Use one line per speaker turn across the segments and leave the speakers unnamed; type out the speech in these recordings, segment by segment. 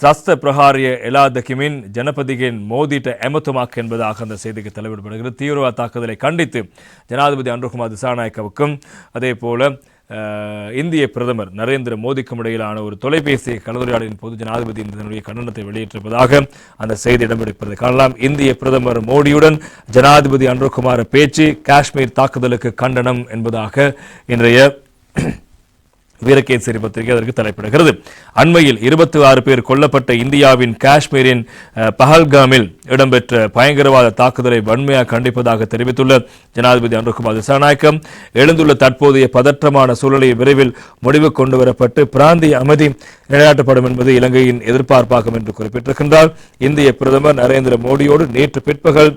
சஸ்த பிரகாரிய எலாதகிமின் ஜனபதியின் மோதிட்ட எமத்துமாக் என்பதாக அந்த செய்திக்கு தலைவிடப்படுகிறது தீவிரவாத தாக்குதலை கண்டித்து ஜனாதிபதி அன்ருகுமார் திசாநாயக்கவுக்கும் அதே போல இந்திய பிரதமர் நரேந்திர மோடிக்கும் இடையிலான ஒரு தொலைபேசி கலந்துரையாடலின் போது ஜனாதிபதி இதனுடைய கண்டனத்தை வெளியிட்டிருப்பதாக அந்த செய்தி இடம்பெடுப்பதை காணலாம். இந்திய பிரதமர் மோடியுடன் ஜனாதிபதி அன்ருகுமார் பேச்சு காஷ்மீர் தாக்குதலுக்கு கண்டனம் என்பதாக இன்றைய வீரகேசரி பத்திரிகை அதற்கு தலைப்பிடுகிறது. அண்மையில் இருபத்தி ஆறு பேர் கொல்லப்பட்ட இந்தியாவின் காஷ்மீரின் பஹல்காமில் இடம்பெற்ற பயங்கரவாத தாக்குதலை வன்மையாக கண்டிப்பதாக தெரிவித்துள்ள ஜனாதிபதி அனுகுமார் திசாநாயக்கம் எழுந்துள்ள தற்போதைய பதற்றமான சூழலை விரைவில் முடிவு கொண்டு வரப்பட்டு பிராந்திய அமைதி நிலைநாட்டப்படும் என்பது இலங்கையின் எதிர்பார்ப்பாகும் என்று குறிப்பிட்டிருக்கின்றார். இந்திய பிரதமர் நரேந்திர மோடியோடு நேற்று பிற்பகல்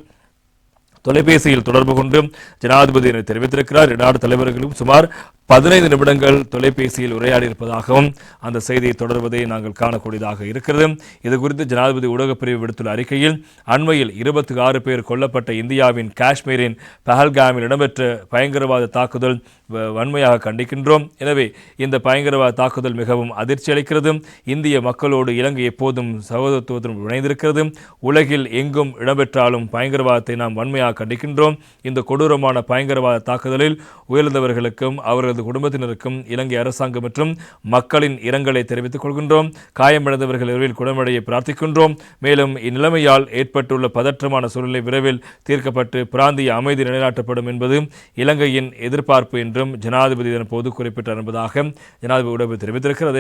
தொலைபேசியில் தொடர்பு கொண்டு ஜனாதிபதி என தெரிவித்திருக்கிறார். இரு தலைவர்களும் சுமார் பதினைந்து நிமிடங்கள் தொலைபேசியில் உரையாடி இருப்பதாகவும் அந்த செய்தியை தொடர்வதை நாங்கள் காணக்கூடியதாக இருக்கிறது. இது குறித்து ஜனாதிபதி ஊடகப்பிரிவு விடுத்துள்ள அறிக்கையில் அண்மையில் இருபத்தி ஆறு பேர் கொல்லப்பட்ட இந்தியாவின் காஷ்மீரின் பஹல்காமில் இடம்பெற்ற பயங்கரவாத தாக்குதல் வ- வன்மையாக கண்டிக்கின்றோம். எனவே இந்த பயங்கரவாத தாக்குதல் மிகவும் அதிர்ச்சி அளிக்கிறது. இந்திய மக்களோடு இலங்கை எப்போதும் சகோதரத்துவத்துடன் இணைந்திருக்கிறது. உலகில் எங்கும் இடம்பெற்றாலும் பயங்கரவாதத்தை நாம் வன்மையாக கண்டிக்கின்றோம். இந்த கொடூரமான பயங்கரவாத தாக்குதலில் உயிரிழந்தவர்களுக்கும் அவர்களது குடும்பத்தினருக்கும் இலங்கை அரசாங்கம் மற்றும் மக்களின் இரங்கலை தெரிவித்துக் கொள்கின்றோம். காயமடைந்தவர்கள் விரைவில் குணமடைய பிரார்த்திக்கின்றோம். மேலும் இந்நிலைமையால் ஏற்பட்டுள்ள பதற்றமான சூழ்நிலை விரைவில் தீர்க்கப்பட்டு பிராந்திய அமைதி நிலைநாட்டப்படும் என்பது இலங்கையின் எதிர்பார்ப்பு என்றும் ஜனாதிபதி இதன் போது குறிப்பிட்டார் என்பதாக ஜனாதிபதி உடம்பு தெரிவித்திருக்கிறது.